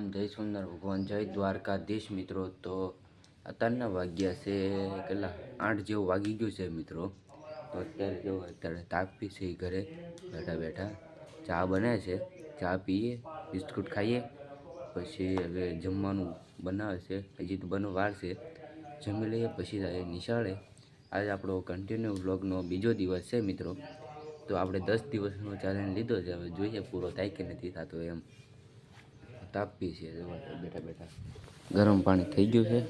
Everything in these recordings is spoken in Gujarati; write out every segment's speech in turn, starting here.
રામ જય સુંદર ભગવાન, જય દ્વારકાધીશ મિત્રો. તો અત્યારના વાગ્યા છે કેટલા? આઠ જેવું વાગી ગયું છે મિત્રો. તો અત્યારે જો અત્યારે તાપી છે ઘરે. બેઠા બેઠા ચા બને છે. ચા પીએ, બિસ્કુટ ખાઈએ. પછી હવે જમવાનું બનાવે છે. હજી તો બનો વાર છે. જમી લઈએ, પછી નિશાળે. આજે આપણો કન્ટિન્યુ વ્લોગનો બીજો દિવસ છે મિત્રો. તો આપણે દસ દિવસનો ચેલેન્જ લીધો છે. હવે જોઈએ પૂરો થાય કે નથી થતો એમ. તાપી છે બેઠા બેઠા. ગરમ પાણી થઈ ગયું છે.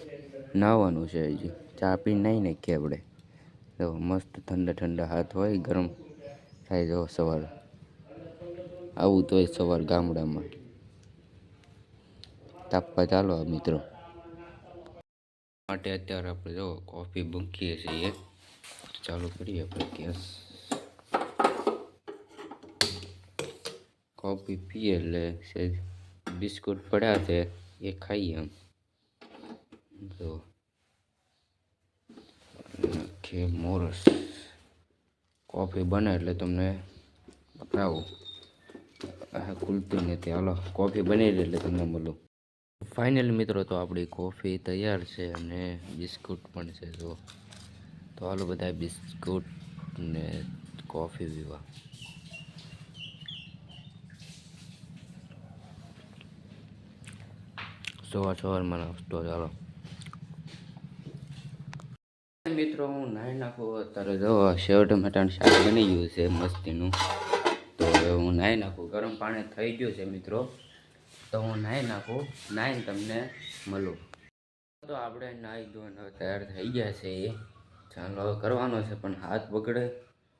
નાવાનું છે હજી. ચા પી નાહી નાખીએ આપણે. જો મસ્ત ઠંડા ઠંડા હાથ હોય, ગરમ થાય જો સવાર. આવું તો સવાર ગામડામાં. તાપવા ચાલો આ મિત્રો. માટે અત્યારે આપણે જો કોફી મૂકીએ છીએ. ચાલુ કરીએ આપણે ગેસ. કોફી પીએ એટલે સહેજ બિસ્કુટ પડ્યા છે, એ ખાઈએ એમ. જો. કે મોરસ. કોફી બને એટલે તમને બતાવું. આ ખુલતું નથી હાલો, કોફી બની એટલે તમને મળું ફાઇનલ મિત્રો, તો આપણી કોફી તૈયાર છે અને બિસ્કુટ પણ છે, જો. તો હાલો, બધા બિસ્કુટ ને કોફી પીવા. સવાર સવારમાં નાસ્તો ચાલો. મિત્રો, હું નાહી નાખું, અત્યારે જો સેવ ટમેટાનું શાક બની ગયું છે મસ્તીનું. તો હવે હું નાહી નાખું. ગરમ પાણી થઈ ગયું છે મિત્રો. તો હું નાહી નાખું. નાહીને તમને મળું. તો આપણે નાહી ધોઈને હવે તૈયાર થઈ ગયા છે. એ ચાલો કરવાનો છે, પણ હાથ બગડે.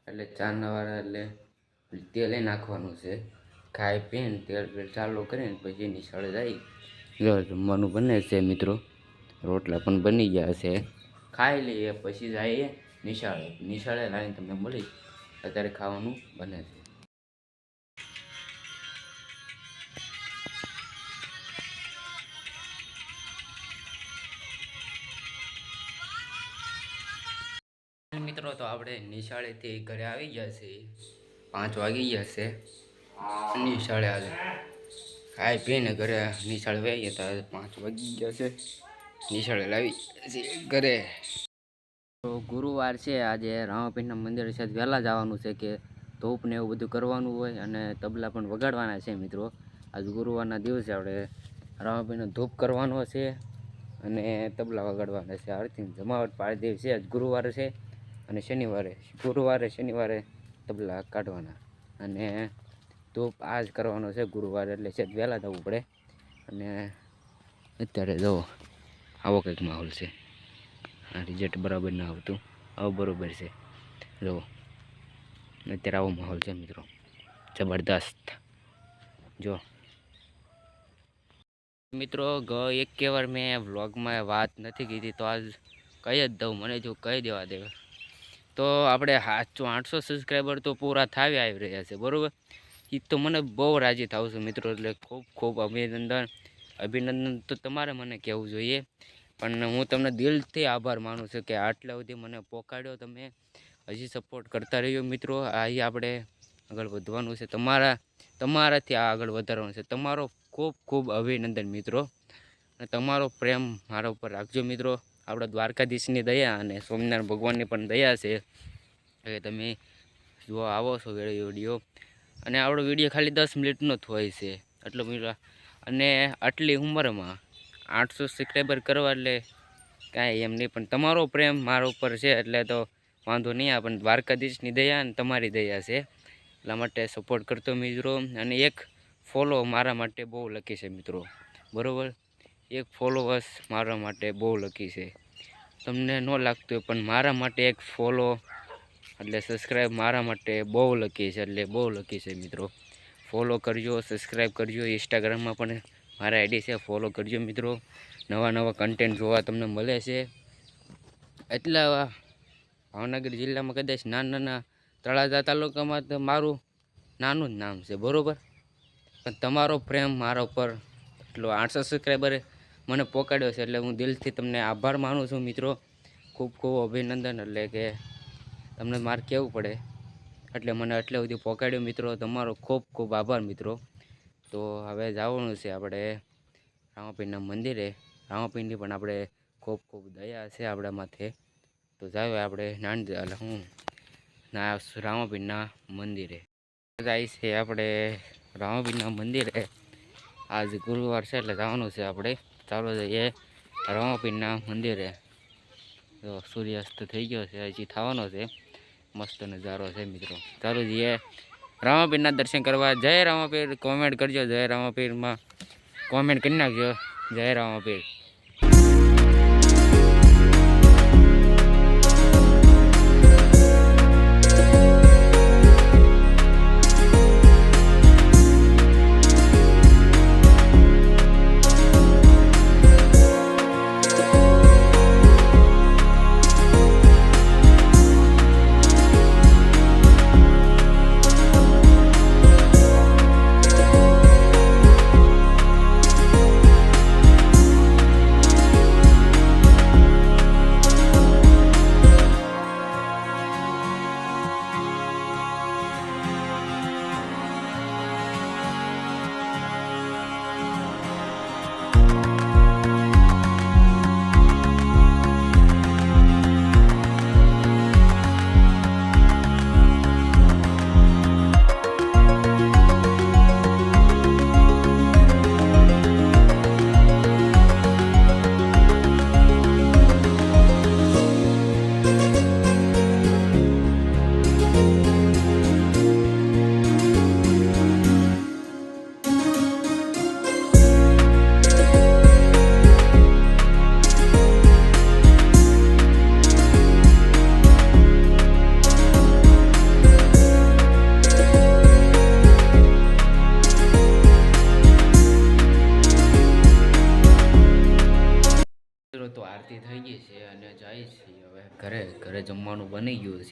એટલે ચા નવારા એટલે તેલ નાખવાનું છે. ખાઈ પીને તેલ પેલ ચાલુ કરીને પછી નિશાળે જાય. જમવાનું બને છે મિત્રો. રોટલા પણ બની ગયા છે. ખાઈ લઈએ, પછી જઈએ. નિશાળે નિશાળે લાવીને તમને મળી અત્યારે ખાવાનું બને છે. મિત્રો, તો આપણે નિશાળેથી ઘરે આવી ગયા છે પાંચ વાગી ગયા છે. નિશાળે આજે ખાઈ પીને ઘરે નિશાળ વહીએ તો પાંચ વાગી ગયા છે. નિશાળે લાવી ઘરે. તો ગુરુવાર છે, આજે રામાપીઠના મંદિર છે. વહેલા જવાનું છે કે ધૂપ ને એવું બધું કરવાનું હોય અને તબલા પણ વગાડવાના છે મિત્રો. આજ ગુરુવારના દિવસે આપણે રામાપીઠનો ધૂપ કરવાનો છે અને તબલા વગાડવાના છે. આરતી જમાવટ પાડી દેવી છે. આજ ગુરુવારે છે અને શનિવારે, ગુરુવારે, શનિવારે તબલા કાઢવાના. અને ધૂપ આ જ કરવાનો છે, ગુરુવારે એટલે છે વહેલા જવું પડે. અને અત્યારે જુઓ આવો કંઈક માહોલ છે. આ રિઝલ્ટ બરાબર ના આવતું. આવું બરાબર છે. જુઓ અત્યારે આવો માહોલ છે મિત્રો. જબરદસ્ત. જો. મિત્રો, ગ એક કે વાર મેં વ્લોગમાં વાત નથી કીધી, તો આજ કહી જ દઉં, મને જો કહી દેવા દેવા તો આપણે સાતસો આઠસો સબસ્ક્રાઈબર તો પૂરા થાવી આવી રહ્યા છે, બરાબર? એ તો મને બહુ રાજી થાવ છું મિત્રો, એટલે ખૂબ ખૂબ અભિનંદન. અભિનંદન તો તમારે મને કહેવું જોઈએ, પણ હું તમને દિલથી આભાર માનું છું કે આટલા સુધી મને પોકાડ્યો તમે. હજી સપોર્ટ કરતા રહ્યો મિત્રો અહીં આપણે આગળ વધવાનું છે. તમારા, તમારાથી આ આગળ વધારવાનું છે. તમારો ખૂબ ખૂબ અભિનંદન મિત્રો. અને તમારો પ્રેમ મારા ઉપર રાખજો મિત્રો. આપણા દ્વારકાધીશની દયા અને સ્વામિનારાયણ ભગવાનની પણ દયા છે. કે તમે જો આવો છો વીડિયો અને આપણો વીડિયો ખાલી દસ મિનિટનો જ હોય છે. એટલો અને આટલી ઉંમરમાં આઠસો સબસ્ક્રાઈબર કરવા એટલે કાંઈ એમ નહીં, પણ તમારો પ્રેમ મારા ઉપર છે, એટલે તો વાંધો નહીં આવે પણ દ્વારકાધીશની દયા અને તમારી દયા છે. એટલા માટે સપોર્ટ કરતો મિત્રો. અને એક ફોલો મારા માટે બહુ લકી છે મિત્રો. બરાબર? એક ફોલોવર્સ મારા માટે બહુ લકી છે. તમને ન લાગતું પણ મારા માટે એક ફોલો એટલે સબસ્ક્રાઈબ મારા માટે બહુ લકી છે, એટલે બહુ લકી છે મિત્રો. ફોલો કરજો સબસ્ક્રાઈબ કરજો ઇન્સ્ટાગ્રામમાં પણ મારા આઈડી છે ફોલો કરજો મિત્રો. નવા નવા કન્ટેન્ટ જોવા તમને મળે છે. એટલા ભાવનગર જિલ્લામાં કદાચ નાના નાના તળાજા તાલુકામાં તો મારું નાનું જ નામ છે, બરાબર? પણ તમારો પ્રેમ મારા ઉપર એટલો આઠસો સબસ્ક્રાઈબરે મને પોકાડ્યો છે, એટલે હું દિલથી તમને આભાર માનું છું મિત્રો. ખૂબ ખૂબ અભિનંદન, એટલે કે તમને મારે કહેવું પડે. એટલે મને એટલે સુધી પહોંચાડ્યો મિત્રો. તમારો ખૂબ ખૂબ આભાર મિત્રો. તો હવે જવાનું છે આપણે રામાપીરના મંદિરે. રામાપીરની પણ આપણે ખૂબ ખૂબ દયા છે આપણા માથે. તો જાવ આપણે નાની હું ના રામાપીરના મંદિરે. જાય છે આપણે રામાપીરના મંદિરે. આજ ગુરુવાર છે એટલે જવાનું છે આપણે. ચાલો જઈએ રામાપીરના મંદિરે. તો સૂર્યાસ્ત થઈ ગયો છે, હજી થવાનો છે. મસ્ત નજારો છે મિત્રો. ચાલો જઈએ. રામાપીરના દર્શન કરવા. જય રામાપીર. કોમેન્ટ કરજો. જય રામાપીરમાં. કોમેન્ટ કરી નાખજો. જય રામાપીર.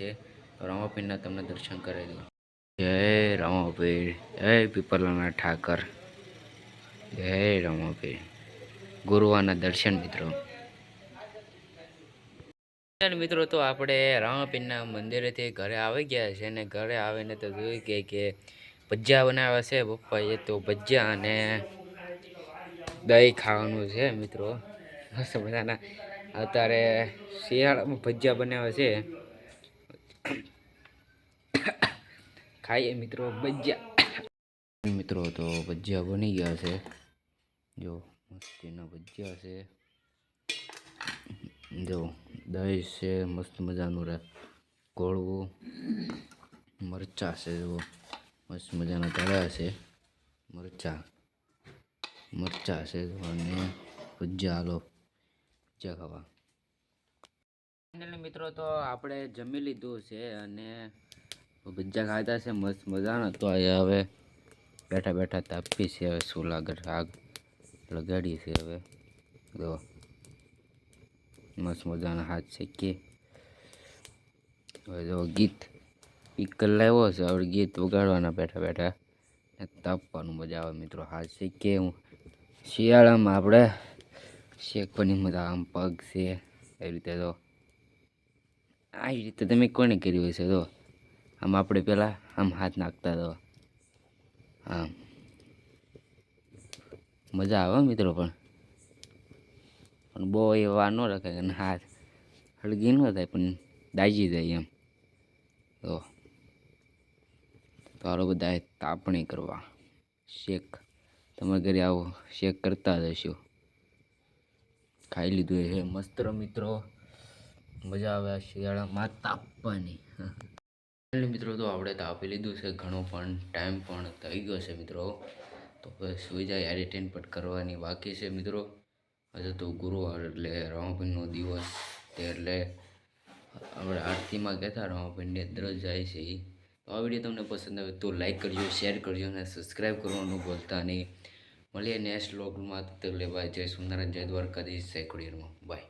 છે તમને દર્શન કરી દઉં. જય રામાપીર, જય પીપલાના ઠાકર, જય રામાપીર. ગુરુવાના દર્શન મિત્રો. મિત્રો, તો આપણે રામાપીરના મંદિરેથી ઘરે આવી ગયા છે અને ઘરે આવીને તો જોયું કે કે ભજીયા બનાવ્યા છે પપ્પાએ, તો ભજીયા અને દહીં ખાવાનું છે મિત્રો. મજાના અત્યારે શિયાળામાં ભજીયા બનાવ્યા છે. ખાઈએ મિત્રો ભજીયા. મિત્રો, તો ભજીયા બની ગયા છે. જો, મસ્તીના ભજીયા છે. જો, દહીં છે, મસ્ત મજાનું રહે ગોળવું, મરચાં છે જો મસ્ત મજાના તળ્યા છે. મરચાં. મરચાં છે અને ભજીયા, હાલો. ભજીયા ખાવા. ફાઇનલી મિત્રો, તો આપણે જમી લીધું છે અને ભજીયા ખાધા છે, મસ્ત મજાના. તો હવે બેઠા બેઠા તાપી છે હવે શું લાગે આગ લગાડી છે હવે. જો, મસ્ત મજાના હાથ શેકીએ. હવે જો ગીત સ્પીકર લાવ્યો છે, હવે ગીત વગાડવાના બેઠા બેઠા. તાપવાનું મજા આવે મિત્રો, હાથ શીખીએ હું. શિયાળામાં આપણે શેકવાની મજા આમ પગ છે, એવી રીતે તો આ રીતે તમે કોને કર્યું હશે તો? આમ આપણે પહેલાં આમ હાથ નાખતા તો. આમ. મજા આવે મિત્રો પણ. પણ બહુ એ વાર ન રખાય અને હાથ હળગી ન થાય પણ દાજી જાય એમ. તો તો બધા તાપણી કરવા. શેક. તમે ઘરે આવો. શેક કરતા જ હશો ખાઈ લીધું છે મસ્ત મિત્રો. મજા આવે આ શિયાળામાં. તાપવાની. મિત્રો, તો આપણે તાપી લીધું છે. ઘણો પણ ટાઈમ પણ થઈ ગયો છે મિત્રો. તો હવે સુઈ જાય એડિટિંગ પણ કરવાની બાકી છે મિત્રો. આજે તો ગુરુવાર એટલે રામાપીરનો દિવસ તે એટલે આપણે આરતીમાં કહેતા રામાપીરની અંદર જાય છે. તો આ વીડિયો તમને પસંદ આવે તો લાઈક કરજો શેર કરજો અને સબસ્ક્રાઈબ કરવાનું ભૂલતા નહીં. મળીએ નેક્સ્ટ વ્લોગમાં તકલીફ જય સુંદર જય દ્વારકાધીશ, જય ખોડિયારમાં. બાય